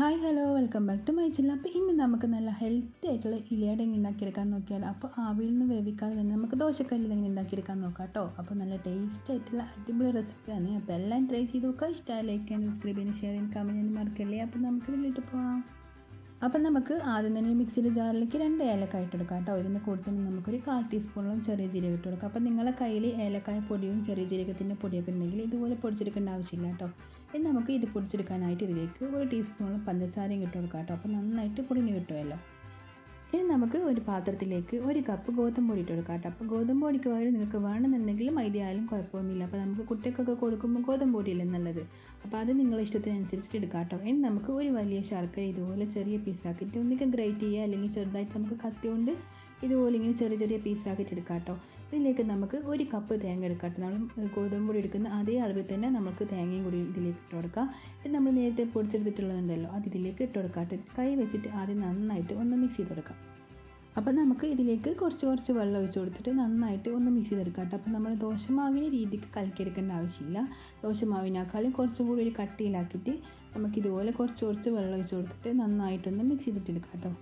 Hi hello welcome back to my ചില്ല അപ്പോൾ ഇന്ന് നമുക്ക് നല്ല ഹെൽത്തി ആയിട്ടുള്ള ഇലയുടെ ഇങ്ങനെ ഉണ്ടാക്കിയെടുക്കാൻ നോക്കിയാൽ അപ്പോൾ ആവിയിൽ നിന്ന് വേവിക്കാതെ തന്നെ നമുക്ക് ദോശക്കല്ലിൽ എങ്ങനെ ഉണ്ടാക്കിയെടുക്കാൻ നോക്കാം കേട്ടോ. അപ്പോൾ നല്ല ടേസ്റ്റ് ആയിട്ടുള്ള അടിപൊളി റെസിപ്പിയാണ് അപ്പോൾ എല്ലാം ട്രൈ ചെയ്ത് നോക്കുക. ഇഷ്ടമായി ലൈക്ക് ചെയ്യാൻ സബ്സ്ക്രൈബ് ചെയ്യാൻ ഷെയർ ചെയ്യാൻ കമന്റ് ചെയ്യാൻ മറക്കല്ലേ. അപ്പോൾ നമുക്ക് വീട്ടിൽ പോകാം അപ്പം നമുക്ക് ആദ്യം തന്നെ മിക്സിയിൽ ജാറിലേക്ക് രണ്ട് ഏലക്കായ ഇട്ടെടുക്കാം കേട്ടോ. ഇതിന്റെ കൂടെ തന്നെ നമുക്കൊരു കാൽ ടീസ്പൂണോളം ചെറിയ ജീരകം ഇട്ട് കൊടുക്കാം. അപ്പം നിങ്ങളെ കയ്യിൽ ഏലക്കായ പൊടിയും ചെറിയ ജീരകത്തിന്റെ പൊടിയൊക്കെ ഉണ്ടെങ്കിൽ ഇതുപോലെ പൊടിച്ചെടുക്കേണ്ട ആവശ്യമില്ല കേട്ടോ. ഇനി നമുക്ക് ഇത് പൊടിച്ചെടുക്കാനായിട്ട് ഇതിലേക്ക് ഒരു ടീസ്പൂണോളം പഞ്ചസാരയും ഇട്ട് കൊടുക്കാം കേട്ടോ. അപ്പോൾ നന്നായിട്ട് പൊടിഞ്ഞ് കിട്ടുമല്ലോ. ഇനി നമുക്ക് ഒരു പാത്രത്തിലേക്ക് ഒരു കപ്പ് ഗോതമ്പ് പൊടി ഇട്ട് കൊടുക്കാം കേട്ടോ. അപ്പോൾ ഗോതമ്പ് പൊടിക്ക് പകരം നിങ്ങൾക്ക് വേണമെന്നുണ്ടെങ്കിൽ മൈദ ആയാലും കുഴപ്പമൊന്നുമില്ല. അപ്പോൾ നമുക്ക് കുട്ടികൾക്കൊക്കെ കൊടുക്കുമ്പോൾ ഗോതമ്പ് പൊടിയല്ലേ നല്ലത്? അപ്പോൾ അത് നിങ്ങളുടെ ഇഷ്ടത്തിനനുസരിച്ചിട്ട് എടുക്കാം കേട്ടോ. ഇനി നമുക്ക് ഒരു വലിയ ശർക്കര ഇതുപോലെ ചെറിയ പീസാക്കിയിട്ട് ഒന്നിക്കും ഗ്രേറ്റ് ചെയ്യുക. അല്ലെങ്കിൽ ചെറുതായിട്ട് നമുക്ക് കത്തി കൊണ്ട് ഇതുപോലെ ഇങ്ങനെ ചെറിയ ചെറിയ പീസാക്കിയിട്ട് എടുക്കാം കേട്ടോ. ഇതിലേക്ക് നമുക്ക് ഒരു കപ്പ് തേങ്ങ എടുക്കാം. നമ്മൾ ഗോതമ്പ് പൊടി എടുക്കുന്ന അതേ അളവിൽ തന്നെ നമുക്ക് തേങ്ങയും കൂടി ഇതിലേക്ക് ഇട്ട് കൊടുക്കാം. ഇത് നമ്മൾ നേരത്തെ പൊടിച്ചെടുത്തിട്ടുള്ളതുണ്ടല്ലോ അത് ഇതിലേക്ക് ഇട്ട് കൊടുക്കാം. കൈ വെച്ചിട്ട് ആദ്യം നന്നായിട്ട് ഒന്ന് മിക്സ് ചെയ്ത് കൊടുക്കാം അപ്പോൾ നമുക്ക് ഇതിലേക്ക് കുറച്ച് കുറച്ച് വെള്ളം ഒഴിച്ച് കൊടുത്തിട്ട് നന്നായിട്ട് ഒന്ന് മിക്സ് ചെയ്തെടുക്കാം കേട്ടോ. അപ്പോൾ നമ്മൾ ദോശമാവിന് രീതിക്ക് കലക്കിയെടുക്കേണ്ട ആവശ്യമില്ല. ദോശമാവിനേക്കാളും കുറച്ചും കൂടി ഒരു കട്ടിയിലാക്കിയിട്ട് നമുക്കിതുപോലെ കുറച്ച് കുറച്ച് വെള്ളം ഒഴിച്ച് കൊടുത്തിട്ട് നന്നായിട്ടൊന്ന് മിക്സ് ചെയ്തിട്ടെടുക്കാം കേട്ടോ.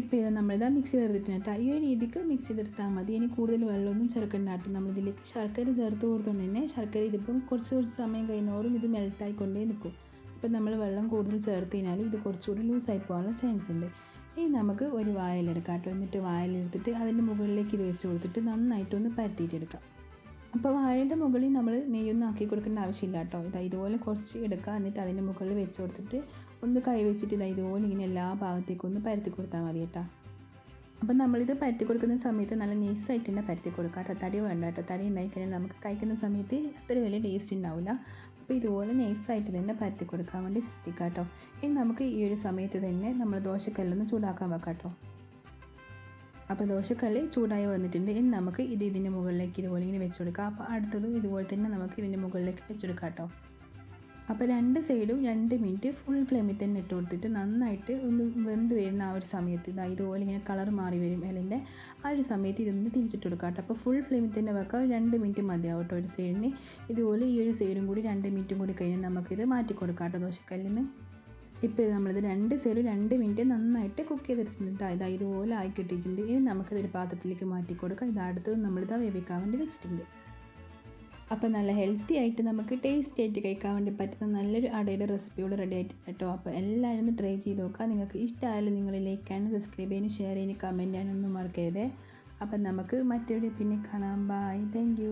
ഇപ്പോൾ ഇത് നമ്മളിതാ മിക്സ് ചെയ്തെടുത്തിട്ട് കേട്ടോ. ഈ ഒരു രീതിക്ക് മിക്സ് ചെയ്തെടുത്താൽ മതി. ഇനി കൂടുതൽ വെള്ളമൊന്നും ചേർക്കണ്ട നമ്മളിതിലേക്ക് ശർക്കര ചേർത്ത് കൊടുത്തുകൊണ്ട് തന്നെ ശർക്കര ഇതിപ്പം കുറച്ച് കുറച്ച് സമയം കഴിഞ്ഞോറും ഇത് മെൽട്ടായിക്കൊണ്ടേ നിൽക്കും ഇപ്പം നമ്മൾ വെള്ളം കൂടുതൽ ചേർത്ത് കഴിഞ്ഞാൽ ഇത് കുറച്ചുകൂടി ലൂസായി പോകാനുള്ള ചാൻസ് ഉണ്ട്. ഇനി നമുക്ക് ഒരു വായലെടുക്കാം കേട്ടോ. എന്നിട്ട് വായലെടുത്തിട്ട് അതിന്റെ മുകളിലേക്ക് ഇത് വെച്ച് കൊടുത്തിട്ട് നന്നായിട്ടൊന്ന് പരത്തിയിട്ടെടുക്കാം അപ്പോൾ വാഴയുടെ മുകളിൽ നമ്മൾ നെയ്യൊന്നും ആക്കി കൊടുക്കേണ്ട ആവശ്യമില്ല കേട്ടോ. ഇതാ ഇതുപോലെ കുറച്ച് എടുക്കുക എന്നിട്ട് അതിന്റെ മുകളിൽ വെച്ച് കൊടുത്തിട്ട് ഒന്ന് കൈ വെച്ചിട്ട് ഇതാ ഇതുപോലെ ഇങ്ങനെ എല്ലാ ഭാഗത്തേക്കും ഒന്ന് പരത്തി കൊടുത്താൽ മതി കേട്ടോ. അപ്പം നമ്മളിത് പരത്തി കൊടുക്കുന്ന സമയത്ത് നല്ല നൈസായിട്ട് തന്നെ പരത്തി കൊടുക്കുക തടി വേണ്ട കേട്ടോ. തടി ഉണ്ടായി കഴിഞ്ഞാൽ നമുക്ക് കഴിക്കുന്ന സമയത്ത് അത്ര വലിയ ടേസ്റ്റ് ഉണ്ടാവില്ല അപ്പോൾ ഇതുപോലെ നൈസായിട്ട് തന്നെ പരത്തി കൊടുക്കാൻ വേണ്ടി ശ്രദ്ധിക്കാം കേട്ടോ. ഇനി നമുക്ക് ഈ ഒരു സമയത്ത് തന്നെ നമ്മൾ ദോശക്കല്ലൊന്ന് ചൂടാക്കാൻ വെക്കാം കേട്ടോ. അപ്പോൾ ദോശക്കല്ല് ചൂടായി വന്നിട്ടുണ്ട്. ഇനി നമുക്ക് ഇത് ഇതിന്റെ മുകളിലേക്ക് ഇതുപോലെ ഇങ്ങനെ വെച്ച് കൊടുക്കാം അപ്പോൾ അടുത്തതും ഇതുപോലെ തന്നെ നമുക്ക് ഇതിന്റെ മുകളിലേക്ക് വെച്ചെടുക്കാം കേട്ടോ അപ്പോൾ രണ്ട് സൈഡും രണ്ട് മിനിറ്റ് ഫുൾ ഫ്ലെയിമിൽ തന്നെ ഇട്ട് കൊടുത്തിട്ട് നന്നായിട്ട് ഒന്ന് വെന്ത് വരുന്ന ആ ഒരു സമയത്ത് ഇതാ ഇതുപോലെ ഇങ്ങനെ കളർ മാറി വരും. ഇലന്റെ ആ ഒരു സമയത്ത് ഇതൊന്ന് തിരിച്ചിട്ട് കൊടുക്കാം കേട്ടോ അപ്പോൾ ഫുൾ ഫ്ലെയിമിൽ തന്നെ വെക്കാം. രണ്ട് മിനിറ്റ് മതിയാവും കേട്ടോ ഒരു സൈഡിന് ഇതുപോലെ ഈ ഒരു സൈഡും കൂടി രണ്ട് മിനിറ്റും കൂടി കഴിഞ്ഞാൽ നമുക്കിത് മാറ്റി കൊടുക്കാം കേട്ടോ ദോശക്കല്ലിൽ നിന്ന് ഇപ്പോൾ നമ്മളിത് രണ്ട് സൈഡും രണ്ട് മിനിറ്റ് നന്നായിട്ട് കുക്ക് ചെയ്തെടുത്തിട്ടുണ്ട് ഇതാ ഇതുപോലെ ആയി കിട്ടിയിട്ടുണ്ട്. ഇനി നമുക്കിതൊരു പാത്രത്തിലേക്ക് മാറ്റി കൊടുക്കാം. ഇത് അടുത്തത് നമ്മളിതാ വേവിക്കാൻ വേണ്ടി വെച്ചിട്ടുണ്ട്. അപ്പോൾ നല്ല ഹെൽത്തി ആയിട്ട് നമുക്ക് ടേസ്റ്റി ആയിട്ട് കഴിക്കാൻ വേണ്ടി പറ്റുന്ന നല്ലൊരു അടയുടെ റെസിപ്പിയോട് റെഡി ആയിട്ട് കേട്ടോ അപ്പോൾ എല്ലാവരും ഒന്ന് ട്രൈ ചെയ്ത് നോക്കുക. നിങ്ങൾക്ക് ഇഷ്ടമായാലും നിങ്ങൾ ലൈക്ക് ചെയ്യാനും സബ്സ്ക്രൈബ് ചെയ്യാനും ഷെയർ ചെയ്യാനും കമന്റ് ചെയ്യാനൊന്നും മറക്കരുത്. അപ്പം നമുക്ക് മറ്റൊരു പിന്നെ കാണാം. Bye thank